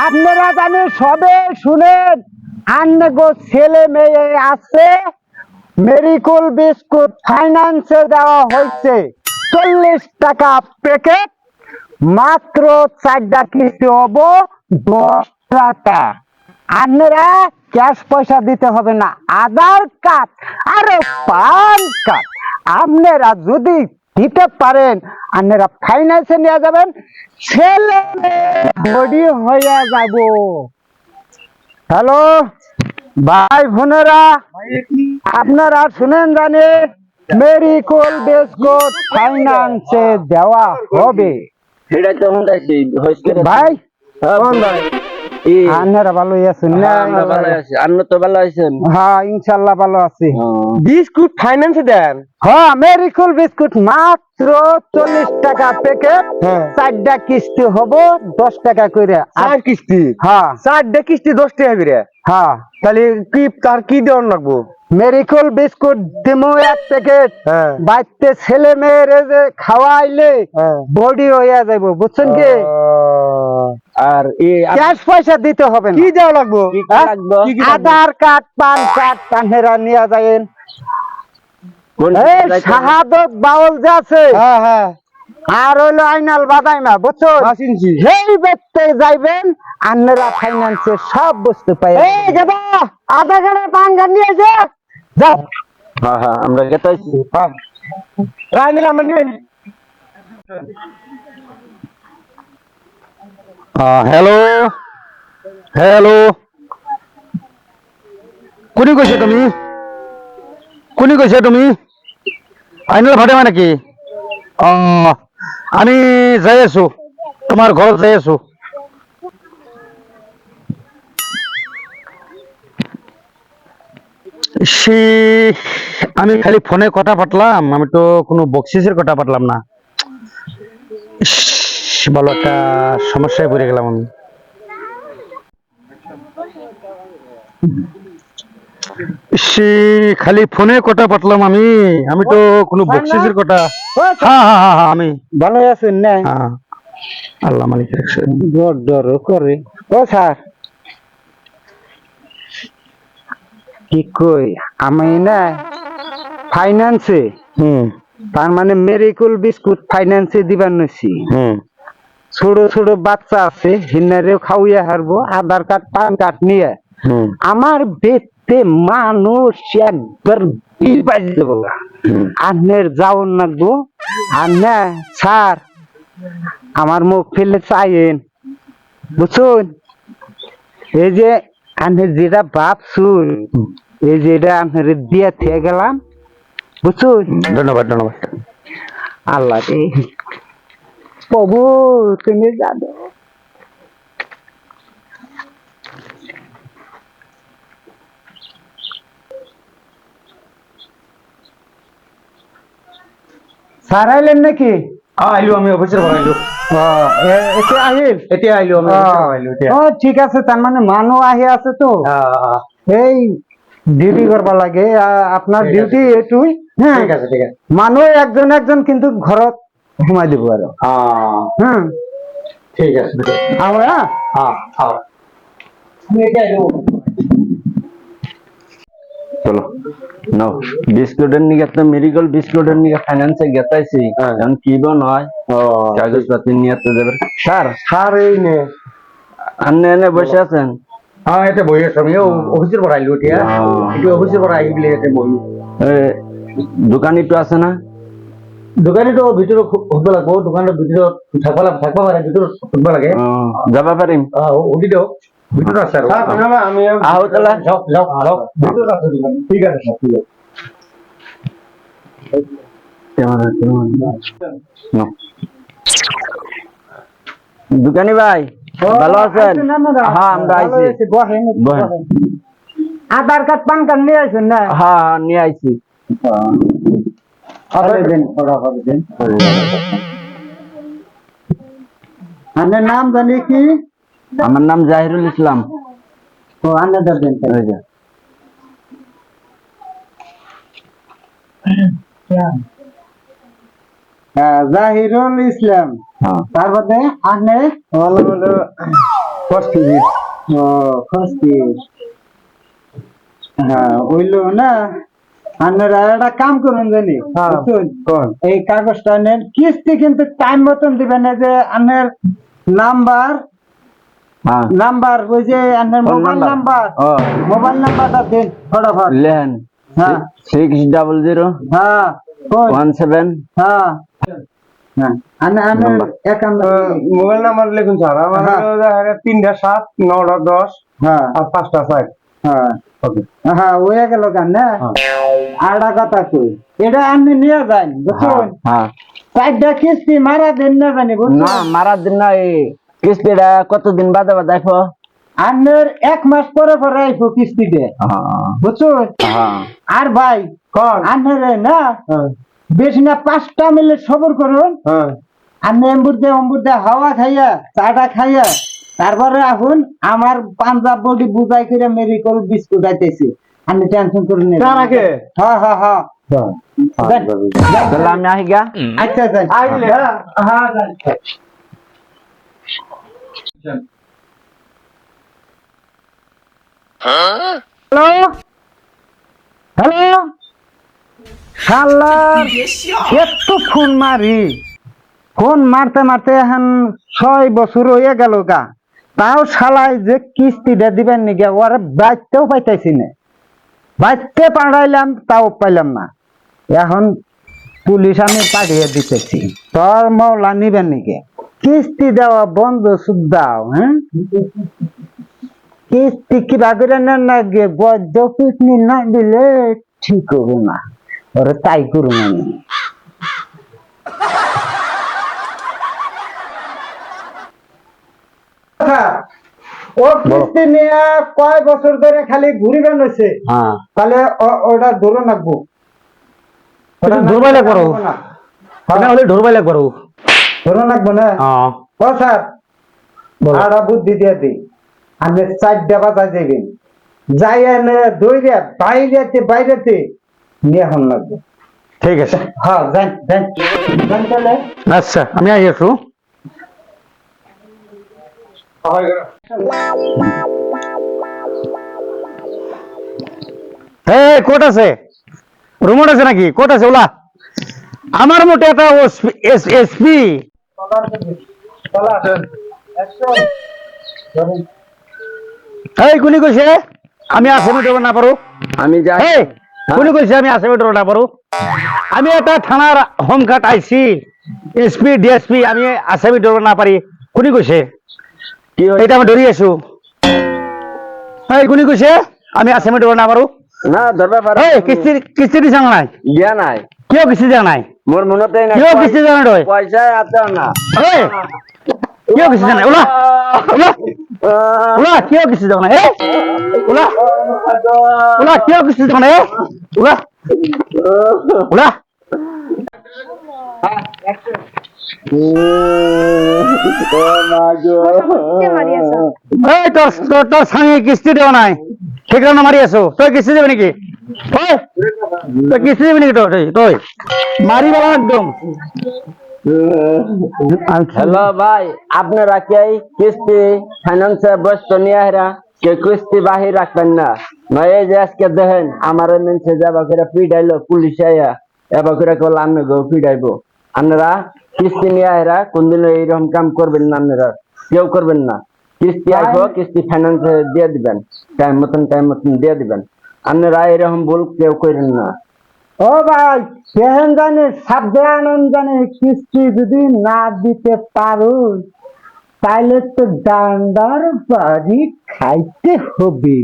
আপনারা জানেন সবে শুনেন আন্নে গো ছেলে মেয়ে আছে, মেরিকুল বিস্কুট ফাইন্যান্সে দেওয়া হয়েছে, চল্লিশ টাকা প্যাকেট, মাত্র চারটা কিস্তি হব দশ টাকা আপনারা ক্যাশ পয়সা দিতে হবে না, আধার কার্ড আরে পান কার্ড। আপনারা যদি দিতে পারেন। আপনারা ফাইন্যান্সে নিয়ে যাবেন। ছেলে বডি হয়ে যাব। হ্যালো? ভাই বোনেরা আপনারা শুনেন জানে মেরিকোল বিস্কুট ফাইন্যান্সে দেওয়া হবে। ভাই? ভাই ই। ভালো আছেন না? হ্যাঁ, আমরা ভালো আছি। আন্ন তো ভালো আছেন? হ্যাঁ ইনশাল্লাহ ভালো আছি। বিস্কুট ফাইন্যান্সে দেন? হ্যাঁ মেরিকুল বিস্কুট মাত্র চল্লিশ টাকা প্যাকেট। হ্যাঁ। চারটা কিস্তি হব দশ টাকা করে। চার কিস্তি? হ্যাঁ। চারটে কিস্তি দশ টাকা করে? হ্যাঁ। তাহলে কি তার কি দেওয়ার লাগবো? মেরিকুল বিস্কুট দিমু এক প্যাকেট। হ্যাঁ। বাড়িতে ছেলে মেয়েরে যে খাওয়াইলে। বডি হইয়া যাইব বুঝছেন কি? আর ক্যাশ পয়সা দিতে হবে কি দেওয়া লাগবো? হ্যাঁ? আধার কার্ড পান কার্ড কানেরা নিয়ে? শাহাদত বাউল যে আছে হ্যাঁ হ্যাঁ। আর হইল আইনাল বাদাইমা বুঝছ? আসিনছি সেই ব্যক্তি যাইবেন আন্নেরা ফাইন্যান্সে সব বস্তু পাই এই গেদা আধা গাড়ি পান গান নিয়ে যা। যাও হ্যাঁ হ্যাঁ আমরা গেতাইছি রাইনিল আমরা নিয়ে হ্যালো হ্যালো কোনি কৈছে তুমি? কোনি কৈছে তুমি? আইনাল ভাটিমা নেকি অ আমি যাই আছো। তোমাৰ ঘৰত যাই আছো। সে আমি খালি ফোনে কথা পাতলাম আমি তো কোনো বকশিসের কথা পাতলাম না। বলো একটা সমস্যায় পড়ে গেলাম আমি। সে খালি ফোনে কথা পাতলাম আমি। আমি তো কোনো বকশিসের কথা। হ্যাঁ হ্যাঁ হ্যাঁ হ্যাঁ আমি। ভালো আছেন না হ্যাঁ। আল্লাহ মালিক ডর ডর করে। ও স্যার। কি কই? আমি না ফাইন্যান্সে হুম। তার মানে মেরিকুল বিস্কুট ফাইন্যান্সে দিবার নছি হুম। ছোট ছোট বাচ্চা আছে হিনারেও খাওয়াইয়া হারবো আধার কার্ড পান কার্ড নিয়ে। আমার বেতে মানুষ একবার বাজ দেবো আন্নের যাওন লাগবো। আর না স্যার আমার মুখ ফেলে চাইয়েন বুঝুন এই যে আন্নের যেটা ভাবছুন এই যে এটা আন্নের দিয়ে থেকে গেলাম। বুঝুন ধন্যবাদ ধন্যবাদ। আল্লাহ প্রভু তুমি জানো। স্যার আইলেন নাকি? আইলো আমি অফিসের ঘর আইলো। এসে আহিল? এতিয়া আইলো আমি আইলো এতিয়া ও ঠিক আছে তার মানে মানুষ আহি আছে তো। এই ডিউটি করবা লাগে আপনার ডিউটি এটুই হ্যাঁ। ঠিক আছে ঠিক আছে। মানুষ একজন একজন কিন্তু ঘৰত সোমাই দিব আৰু হ্যাঁ। ঠিক আছে। আহো হ্যাঁ চলো। নাও বিস্কুটের নিকে তো মেরিগোল বিস্কুটের নিকে ফাইন্যান্সে গেতাইছি এখন কি বা নয় কাগজপাতি নিয়ে তো দেবেন স্যার স্যার এই নে। এনে বসে আছেন? হ্যাঁ এতে বহি আছো। আমি অফিসের ঘর আইলো এতিয়া। হ্যাঁ। এইটো অফিসের ঘর আহি পেলাই ইয়াতে বহি। এ, দোকানীটো আছে না? দোকানীটো ভিতৰত সুধিব লাগিব দোকানৰ ভিতৰত থাকিব লাগিব থাকিব পাৰে ভিতৰত সুধিব লাগে। যাব পাৰিম। সুধি দিয়ক। ভিতৰত আছে আৰু। আহো তাহলে যাওক যাওক যাওক। ভিতৰত আছে দোকান। ঠিক আছে ঠিক আছে। দোকানী ভাই ভালো আছেন? হ্যাঁ আমরা আইছি। আধার কার্ড পান কার্ড নিয়ে আসেন না হ্যাঁ নিয়ে আইছি। আপনার নাম জানি কি? আমার নাম জাহিরুল ইসলাম। ও আনে দেবেন ওই হ্যাঁ জাহিরুল ইসলাম। হ্যাঁ। তারপরে আনে হলো হলো ষষ্ঠী ও খস্তিস হ্যাঁ ওইলো না? আপনারা একটা কাম করুন জানি হ্যাঁ। বুঝছেন? এই কাগজটা নেন কিস্তি কিন্তু টাইম মতন দিবেন না যে আপনার নাম্বার হ্যাঁ। নাম্বার ওই যে আপনার মোবাইল নাম্বার? মোবাইল নাম্বারটা দিন ফটাফট। লেন হ্যাঁ। সিক্স ডাবল জিরো হ্যাঁ ওয়ান সেভেন হ্যাঁ। হ্যাঁ আনে- আনে নাম্বার। মোবাইল লিখুন স্যার। আমার হ্যাঁ। তিনটা সাত নটা দশ হ্যাঁ। আর পাঁচটা ছয়। হ্যাঁ। হ্যাঁ ওই গেল কেন না? কথা কই এটা আপনি নিয়ে যান বুঝছেন? হ্যাঁ চারটা কিস্তি মারা দিন না জানি না মারার দিন না এই কিস্তিটা কতদিন বাদে বাদে আইফো? আপনার এক মাস পরে পরে আইফো কিস্তি দে বুঝছেন? হ্যাঁ। আর ভাই কোন? আপনার না? হ্যাঁ। বেশি না পাঁচটা মিলে সবর করুন। হ্যাঁ। আমি এম্বুর দে অম্বুর দে হাওয়া খাইয়া চাটা খাইয়া তারপরে এখন আমার পাঞ্জাব বডি বুঝাই করে মেরিকল বিস্কুট আইতেছি। আমি টেনশন করে হ্যাঁ হ্যাঁ হ্যাঁ। আমি গা আচ্ছা আইলে। হ্যাঁ। হ্যাঁ হ্যালো? হ্যালো? শালার এত ফোন মারি। ফোন মারতে মারতে এখন ছয় বছর হয়ে গেল গা। তাও শালাই যে কিস্তিটা দিবেন নাকি, ওরা বাইতেও পাইতেছি না। বাইতে পাড়াইলাম তাও পাইলাম না। এখন পুলিশ আমি পাঠিয়ে দিতেছি। তোর মৌলা নিবেন নাকি? কিস্তি দেওয়া বন্ধ দাও হ্যাঁ? কিস্তি করে নেন না গে বৈধ কিস্তি না দিলে ঠিক হবে না। ওরে তাই করুন আমি। ও কিস্তি নিয়ে কয় বছর ধরে খালি ঘুরিবেন হয়েছে হ্যাঁ। তাহলে ওটা ধরে রাখব হলে ধরে না? হ্যাঁ। ও স্যার বলো। আড়া বুদ্ধি দিয়ে দিই আমি চারটা বাজা যাবেন যাই এনে বাইরেতে বাইরেতে নিয়ে হন লাগবে। ঠিক আছে। হ্যাঁ যান যান। যান আচ্ছা আমি আই আছো এই কোট আছে? রুমট আছে নাকি? কোট আছে ওলা। আমার মোটে একটা এসপি। এই কোনি কইছে? আমি আসামি দেব না পারো আমি যাই। কোনি কইছে? আমি আসামি দেব না পারো আমি একটা থানার হোমঘাট আইছি। এসপি ডিএসপি আমি আসামি দেব না পারি। কোনি কইছে? হইছে? আমি ধরি আছো। এই কোনি কইছে আমি আসামি দেব না পারো না ধরবে পারো এই কিস্তি কিস্তি দিছ নাই? দিয়া নাই। কিয় কিস্তি দিয়া নাই? মোর মনতে নাই কিয় কিস্তি দিয়া নাই পয়সা আছে না। এই কিয় কিস্তি দিয়া নাই? ওলা। ওলা। ওলা কিয় কিস্তি দিয়া নাই? ওলা। ওলা কিয় কিস্তি দিয়া নাই? ওলা। ওলা। কিস্তি দেওয়া নাই। মারি আছো। তুই কিস্তি দেবে নাকি? তুই কিস্তি দেবে নাকি তুই মারি বলা একদম। হ্যালো ভাই, আপনারা কি কিস্তি নিয়ে হেরা কে কিস্তি বাহির রাখবেন না? নয় যে আজকে দেখেন, আমার মেনছে যাবা করে পিডাইলো পুলিশ আইয়া এবার করে কল আমি গো পিডাইবো আপনারা কিস্তি নিয়ে হেরা কোনদিন এইরকম কাম করবেন না আপনারা। কেউ করবেন না। কিস্তি আসব কিস্তি ফাইন্যান্সে দিয়ে দিবেন। টাইম মতন টাইম মতন দিয়ে দিবেন। আপনারা এরকম ভুল কেউ করেন না। ও ভাই সেহেন জানে সাবধান আনন্দ জানে কিস্তি যদি না দিতে পারো তাইলে তো ডান্ডার বাড়ি খাইতে হবে।